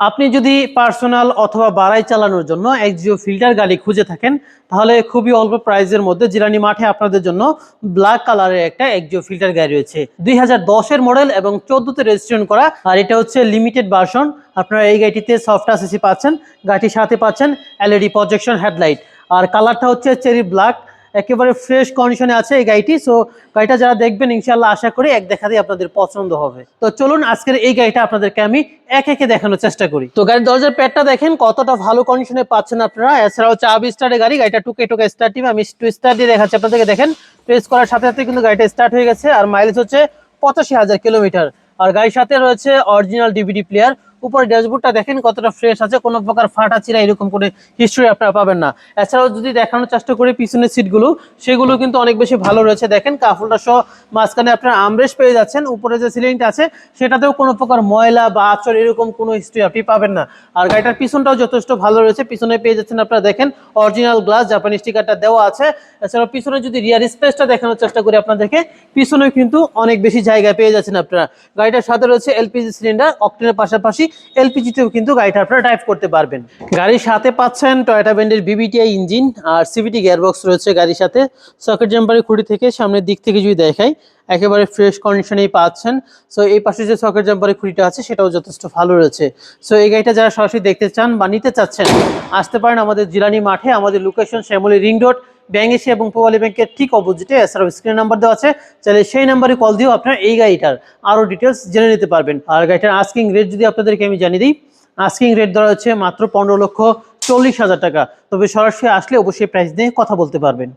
আপনি যদি পার্সোনাল অথবা বাড়াই চালানোর জন্য একজিও ফিল্টার গাড়ি খুঁজে থাকেন, তাহলে খুবই অল্প প্রাইজের মধ্যে জিরানি মাঠে আপনাদের জন্য ব্ল্যাক কালারের একটা একজিও ফিল্টার গাড়ি রয়েছে। দুই দশের মডেল এবং চোদ্দতে রেজিস্ট্রেশন করা, আর এটা হচ্ছে লিমিটেড ভার্সন আপনারা এই গাড়িটিতে সফট আসিসি পাচ্ছেন, গাড়িটির সাথে পাচ্ছেন এলইডি প্রজেকশন হেডলাইট আর কালারটা হচ্ছে চেরি ব্ল্যাক একেবারে ফ্রেশ কন্ডিশনে আছে এই গাড়িটি। সো গাড়িটা যারা দেখবেন ইনশাল্লাহ আশা করি এক দেখাতেই আপনাদের পছন্দ হবে। তো চলুন, আজকের এই গাড়িটা আপনাদেরকে আমি এক একে দেখানোর চেষ্টা করি। তো গাড়ির দরজার প্যাডটা দেখেন, কতটা ভালো কন্ডিশনে পাচ্ছেন আপনারা। এছাড়াও চাবি স্টার্টের গাড়ি, গাড়িটা টুকে টুকে স্টার্ট দিবে। আমি টু স্টার্ট দিয়ে দেখাচ্ছি আপনাদেরকে, দেখেন। প্রেস করার সাথে সাথে কিন্তু গাড়িটা স্টার্ট হয়ে গেছে। আর মাইলেজ হচ্ছে পঁচাশি হাজার কিলোমিটার আর গাড়ির সাথে রয়েছে অরিজিনাল ডিভিডি প্লেয়ার উপরে ড্যাশবোর্ডটা দেখেন কতটা ফ্রেশ আছে, কোনো প্রকার ফাটা চিরা এরকম করে হিস্ট্রি আপনারা পাবেন না। এছাড়াও যদি দেখানোর চেষ্টা করি পিছনের সিটগুলো সেগুলো কিন্তু অনেক বেশি ভালো রয়েছে। দেখেন কাফুলটা সহ মাঝখানে আপনার আমরেশ পেয়ে যাচ্ছেন, উপরে যে সিলিংটা আছে, সেটাতেও কোনো প্রকার ময়লা বা আচর এরকম কোনো হিস্ট্রি আপনি পাবেন না। আর গাড়িটার পিছনটাও যথেষ্ট ভালো রয়েছে। পিছনে পেয়ে যাচ্ছেন আপনারা দেখেন অরিজিনাল গ্লাস জাপানি স্টিকারটা দেওয়া আছে। এছাড়াও পিছনে যদি রিয়ার স্পেসটা দেখানোর চেষ্টা করি আপনাদেরকে পিছনে কিন্তু অনেক বেশি জায়গা পেয়ে যাচ্ছেন আপনারা। গাড়িটার সাথে রয়েছে এলপিজি সিলিন্ডার অক্টেনের পাশাপাশি এলপিজিতেও কিন্তু গাড়িটা আপনারা ড্রাইভ করতে পারবেন। গাড়ির সাথে পাচ্ছেন টয়োটা ব্যান্ডের বিবিটিআই ইঞ্জিন আর সিভিটি গিয়ারবক্স রয়েছে গাড়ির সাথে। সকেট জাম্পারের খুঁটি থেকে সামনের দিক থেকে যদি দেখাই, একেবারে ফ্রেশ কন্ডিশনেই পাচ্ছেন। সো এই পাশে যে সকেট জাম্পারের খুঁটিটা আছে, সেটাও যথেষ্ট ভালো রয়েছে। সো এই গাড়িটা যারা সরাসরি দেখতে চান বা নিতে চাচ্ছেন, আসতে পারেন আমাদের জিলানি মাঠে। আমাদের location Shyamoli ring road bank এসে এবং পোয়ালি ব্যাংকের ঠিক অপোজিটে এছাড়াও স্ক্রিন নাম্বার দেওয়া আছে। তাহলে সেই নাম্বারে কল দিয়েও আপনার এই গাড়িটার আরও ডিটেলস জেনে নিতে পারবেন। আর গাড়িটার আস্কিং রেট যদি আপনাদেরকে আমি জানিয়ে দিই আস্কিং রেট ধরা হচ্ছে মাত্র পনেরো লক্ষ চল্লিশ হাজার টাকা। তবে সরাসরি আসলে অবশ্যই প্রাইস নিয়ে কথা বলতে পারবেন।